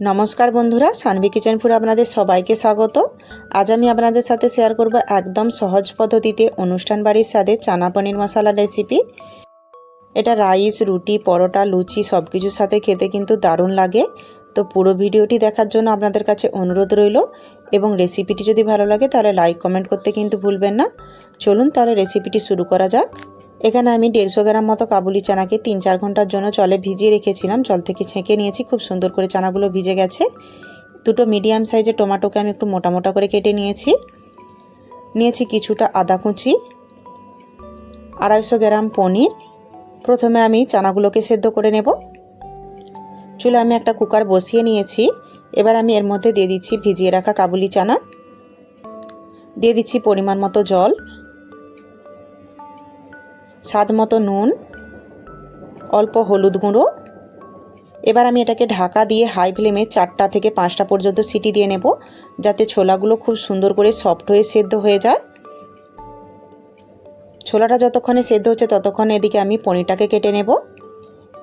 নমস্কার বন্ধুরা, Sanvi kitchen food আপনাদের সবাইকে স্বাগত। আজ আমি আপনাদের সাথে শেয়ার করব একদম সহজ পদ্ধতিতে অনুষ্ঠান বাড়ির স্বাদে চানা পনির মশলা রেসিপি এটা রাইস রুটি, পরোটা, লুচি সব কিছুর সাথে খেতে কিন্তু দারুণ লাগে। তো পুরো ভিডিওটি দেখার জন্য আপনাদের কাছে অনুরোধ রইল এবং রেসিপিটি যদি ভালো লাগে তাহলে লাইক কমেন্ট করতে কিন্তু ভুলবেন না। চলুন তাহলে রেসিপিটি শুরু করা যাক। এখানে আমি দেড়শো গ্রাম মতো কাবুলি চানাকে তিন চার ঘণ্টার জন্য জলে ভিজিয়ে রেখেছিলাম। জল থেকে ছেঁকে নিয়েছি, খুব সুন্দর করে চানাগুলো ভিজে গেছে। দুটো মিডিয়াম সাইজের টমেটোকে আমি একটু মোটা মোটা করে কেটে নিয়েছি। নিয়েছি কিছুটা আদা কুচি, আড়াইশো গ্রাম পনির। প্রথমে আমি চানাগুলোকে সেদ্ধ করে নেব। চুলে আমি একটা কুকার বসিয়ে নিয়েছি। এবার আমি এর মধ্যে দিয়ে দিচ্ছি ভিজিয়ে রাখা কাবুলি চানা। দিয়ে দিচ্ছি পরিমাণ মতো জল। স্বাদ মতো নুন, অল্প হলুদ গুঁড়ো। এবার আমি এটাকে ঢাকা দিয়ে হাই ফ্লেমে চারটা থেকে পাঁচটা পর্যন্ত সিটি দিয়ে নেব, যাতে ছোলাগুলো খুব সুন্দর করে সফট হয়ে সেদ্ধ হয়ে যায়। ছোলাটা যতক্ষণে সেদ্ধ হচ্ছে ততক্ষণ এদিকে আমি পনিরটাকে কেটে নেব।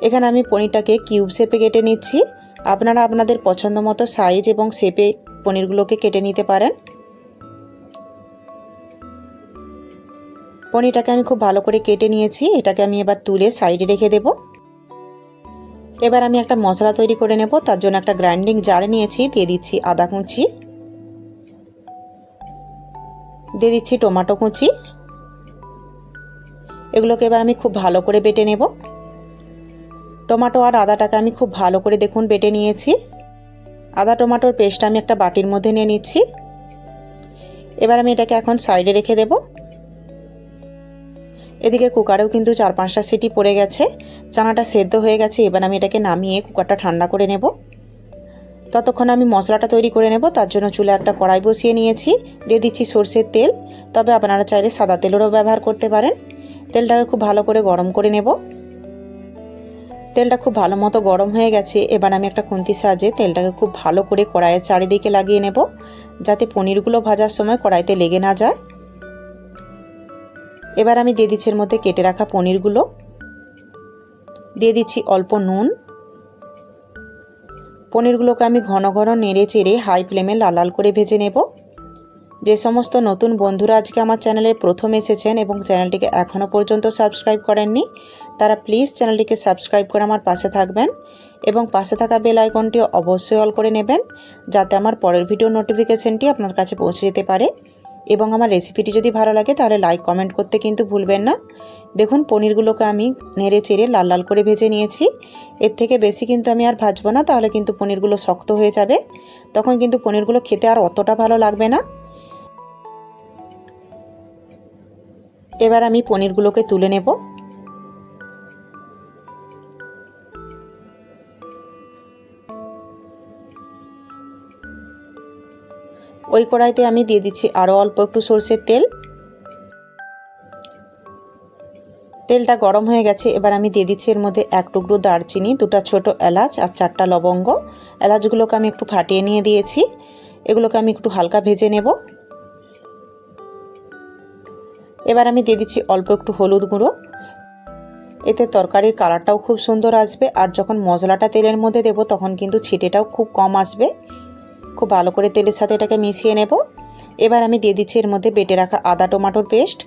এখানে আমি পনিরটাকে কিউব শেপে কেটে নিচ্ছি। আপনারা আপনাদের পছন্দ মতো সাইজ এবং শেপে পনিরগুলোকে কেটে নিতে পারেন। পনিরটাকে আমি খুব ভালো করে কেটে নিয়েছি। এটাকে আমি এবার তুলে সাইডে রেখে দেব। এবার আমি একটা মশলা তৈরি করে নেব। তার জন্য একটা গ্রাইন্ডিং জার নিয়েছি। দিয়ে দিচ্ছি আদা কুচি। দিয়ে দিচ্ছি টমেটো কুচি। এগুলোকে এবার আমি খুব ভালো করে বেটে নেব। টমেটো আর আদাটাকে আমি খুব ভালো করে দেখুন বেটে নিয়েছি। আদা টমেটোর পেস্ট আমি একটা বাটির মধ্যে নিয়ে নিচ্ছি। এবার আমি এটাকে এখন সাইডে রেখে দেবো। এদিকে কুকারেও কিন্তু চার পাঁচটা সিটি পড়ে গেছে। চানাটা সেদ্ধ হয়ে গেছে, এবার আমি এটাকে নামিয়ে কুকারটা ঠান্ডা করে নেব। ততক্ষণ আমি মশলাটা তৈরি করে নেব, তার জন্য চুলে একটা কড়াই বসিয়ে নিয়েছি। দিয়ে দিচ্ছি সর্ষের তেল, তবে আপনারা চাইলে সাদা তেলেরও ব্যবহার করতে পারেন। তেলটাকে খুব ভালো করে গরম করে নেব। তেলটা খুব ভালো মতো গরম হয়ে গেছে, এবার আমি একটা খুন্তির সাহায্যে তেলটাকে খুব ভালো করে কড়াইয়ের চারিদিকে লাগিয়ে নেব, যাতে পনিরগুলো ভাজার সময় কড়াইতে লেগে না যায়। এবার আমি দিয়ে দিচ্ছি এর মধ্যে কেটে রাখা পনিরগুলো। দিয়ে দিচ্ছি অল্প নুন। পনিরগুলোকে আমি ঘন ঘন নেড়ে চেড়ে হাই ফ্লেমে লাল লাল করে ভেজে নেব। যে সমস্ত নতুন বন্ধুরা আজকে আমার চ্যানেলে প্রথম এসেছেন এবং চ্যানেলটিকে এখনও পর্যন্ত সাবস্ক্রাইব করেননি, তারা প্লিজ চ্যানেলটিকে সাবস্ক্রাইব করে আমার পাশে থাকবেন এবং পাশে থাকা বেল আইকনটি অবশ্যই অল করে নেবেন, যাতে আমার পরের ভিডিও নোটিফিকেশনটি আপনার কাছে পৌঁছে যেতে পারে। এবং আমার রেসিপিটি যদি ভালো লাগে তাহলে লাইক কমেন্ট করতে কিন্তু ভুলবেন না। দেখুন, পনিরগুলোকে আমি নেড়ে চেড়ে লাল লাল করে ভেজে নিয়েছি। এর থেকে বেশি কিন্তু আমি আর ভাজবো না, তাহলে কিন্তু পনিরগুলো শক্ত হয়ে যাবে। তখন কিন্তু পনিরগুলো খেতে আর অতটা ভালো লাগবে না। এবার আমি পনিরগুলোকে তুলে নেব। ওই কড়াইতে আমি দিয়ে দিচ্ছি আরও অল্প একটু সর্ষের তেল। তেলটা গরম হয়ে গেছে, এবার আমি দিয়ে দিচ্ছি এর মধ্যে এক টুকরো দারচিনি, দুটো ছোট এলাচ আর চারটা লবঙ্গ। এলাচগুলোকে আমি একটু ফাটিয়ে নিয়ে দিয়েছি, এগুলোকে আমি একটু হালকা ভেজে নেব। এবার আমি দিয়ে দিচ্ছি অল্প একটু হলুদ গুঁড়ো। এতে তরকারির কালারটাও খুব সুন্দর আসবে, আর যখন মশলাটা তেলের মধ্যে দেব তখন কিন্তু ছিটেটাও খুব কম আসবে। খুব ভালো করে তেলের সাথে এটাকে মিশিয়ে নেব। এবার আমি দিয়ে দিচ্ছি এর মধ্যে বেটে রাখা আদা টমাটোর পেস্ট।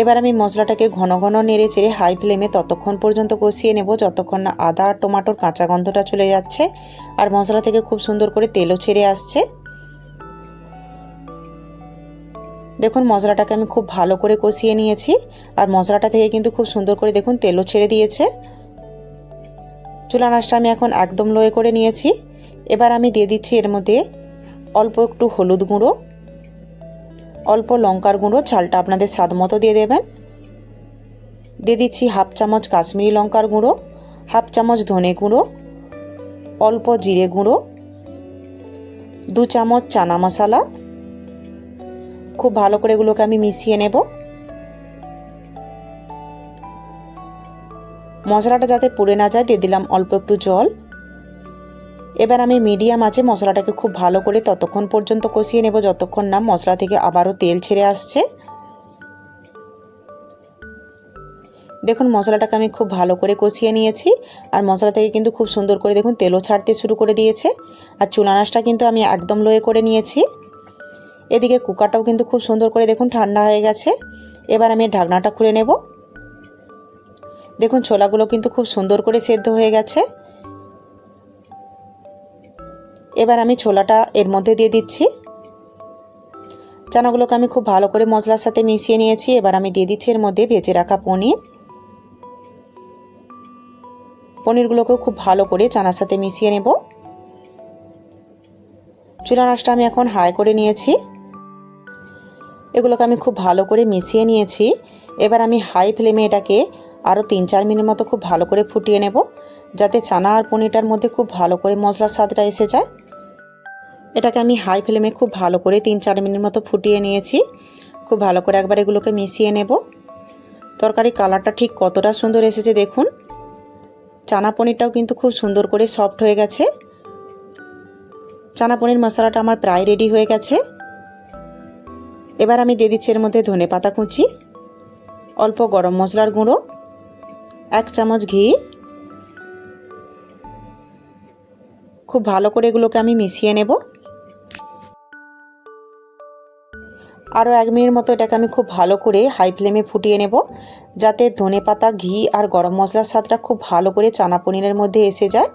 এবার আমি মশলাটাকে ঘন ঘন নেড়ে চেড়ে হাই ফ্লেমে ততক্ষণ পর্যন্ত কষিয়ে নেব, যতক্ষণ না আদা আর টমাটোর কাঁচা গন্ধটা চলে যাচ্ছে আর মশলা থেকে খুব সুন্দর করে তেলও ছেড়ে আসছে। দেখুন, মশলাটাকে আমি খুব ভালো করে কষিয়ে নিয়েছি আর মশলাটা থেকে কিন্তু খুব সুন্দর করে দেখুন তেলও ছেড়ে দিয়েছে। চুলা নাচটা আমি এখন একদম লোয়ে করে নিয়েছি। এবার আমি দিয়ে দিচ্ছি এর মধ্যে অল্প একটু হলুদ গুঁড়ো, অল্প লঙ্কার গুঁড়ো ঝালটা আপনাদের স্বাদ মতো দিয়ে দেবেন। দিয়ে দিচ্ছি হাফ চামচ কাশ্মীরি লঙ্কার গুঁড়ো, হাফ চামচ ধনে গুঁড়ো, অল্প জিরে গুঁড়ো, দু চামচ চানা মশলা। খুব ভালো করে এগুলোকে আমি মিশিয়ে নেব। মশলাটা যাতে পুড়ে না যায়, দিয়ে দিলাম অল্প একটু জল। এবার আমি মিডিয়াম আছে, মশলাটাকে খুব ভালো করে ততক্ষণ পর্যন্ত কষিয়ে নেব, যতক্ষণ না মশলা থেকে আবারও তেল ছেড়ে আসছে। দেখুন, মশলাটাকে আমি খুব ভালো করে কষিয়ে নিয়েছি, আর মশলা থেকে কিন্তু খুব সুন্দর করে দেখুন তেলও ছাড়তে শুরু করে দিয়েছে, আর চুলানাসটা কিন্তু আমি একদম লোয়ে করে নিয়েছি। এদিকে কুকারটাও কিন্তু খুব সুন্দর করে দেখুন ঠান্ডা হয়ে গেছে, এবার আমি ঢাকনাটা খুলে নেব। দেখুন, ছোলাগুলো কিন্তু খুব সুন্দর করে সেদ্ধ হয়ে গেছে। এবার আমি ছোলাটা এর মধ্যে দিয়ে দিচ্ছি। চানাগুলোকে আমি খুব ভালো করে মশলার সাথে মিশিয়ে নিয়েছি। এবার আমি দিয়ে দিচ্ছি এর মধ্যে ভেজে রাখা পনির। পনিরগুলোকেও খুব ভালো করে চানার সাথে মিশিয়ে নেব। চুলা নাচটা আমি এখন হাই করে নিয়েছি। এগুলোকে আমি খুব ভালো করে মিশিয়ে নিয়েছি। এবার আমি হাই ফ্লেমে এটাকে আরও তিন চার মিনিট মতো খুব ভালো করে ফুটিয়ে নেব। যাতে চানা আর পনিরটার মধ্যে খুব ভালো করে মশলার স্বাদটা এসে যায়। এটাকে আমি হাই ফ্লেমে খুব ভালো করে তিন চার মিনিট মতো ফুটিয়ে নিয়েছি। খুব ভালো করে একবার এগুলোকে মিশিয়ে নেব। তরকারি কালারটা ঠিক কতটা সুন্দর এসেছে দেখুন। চানা পনিরটাও কিন্তু খুব সুন্দর করে সফট হয়ে গেছে। চানা পনির মশলাটা আমার প্রায় রেডি হয়ে গেছে। এবার আমি দিয়ে দিচ্ছি এর মধ্যে ধনে পাতা কুচি, অল্প গরম মশলার গুঁড়ো, এক চামচ ঘি। খুব ভালো করে এগুলোকে আমি মিশিয়ে নেব। আরও এক মিনিট মতো এটাকে আমি খুব ভালো করে হাই ফ্লেমে ফুটিয়ে নেব, যাতে ধনে পাতা, ঘি আর গরম মশলার স্বাদটা খুব ভালো করে চানা পনিরের মধ্যে এসে যায়।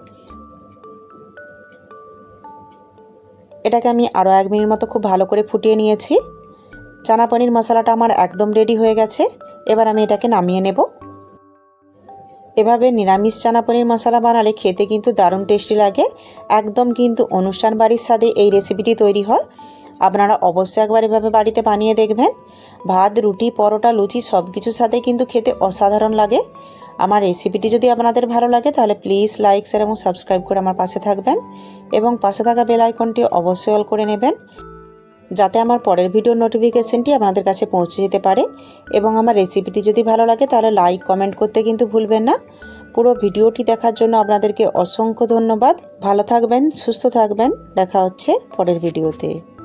এটাকে আমি আরও এক মিনিট মতো খুব ভালো করে ফুটিয়ে নিয়েছি। চানা পনির মশলাটা আমার একদম রেডি হয়ে গেছে, এবার আমি এটাকে নামিয়ে নেব। এভাবে নিরামিষ চানা পনির মশলা বানালে খেতে কিন্তু দারুণ টেস্টি লাগে। একদম কিন্তু অনুষ্ঠান বাড়ির স্বাদে এই রেসিপিটি তৈরি হয়। আপনারা অবশ্যই একবার এভাবে বাড়িতে বানিয়ে দেখবেন। ভাত, রুটি, পরোটা, লুচি সব কিছুর সাথে কিন্তু খেতে অসাধারণ লাগে। আমার রেসিপিটি যদি আপনাদের ভালো লাগে তাহলে প্লিজ লাইক, শেয়ার এবং সাবস্ক্রাইব করে আমার পাশে থাকবেন এবং পাশে থাকা বেল আইকনটি অবশ্যই অল করে নেবেন যাতে আমার পরের ভিডিওর নোটিফিকেশনটি আপনাদের কাছে পৌঁছে যেতে পারে এবং আমার রেসিপিটি যদি ভালো লাগে তাহলে লাইক কমেন্ট করতে কিন্তু ভুলবেন না। পুরো ভিডিওটি দেখার জন্য আপনাদেরকে অসংখ্য ধন্যবাদ। ভালো থাকবেন, সুস্থ থাকবেন। দেখা হচ্ছে পরের ভিডিওতে।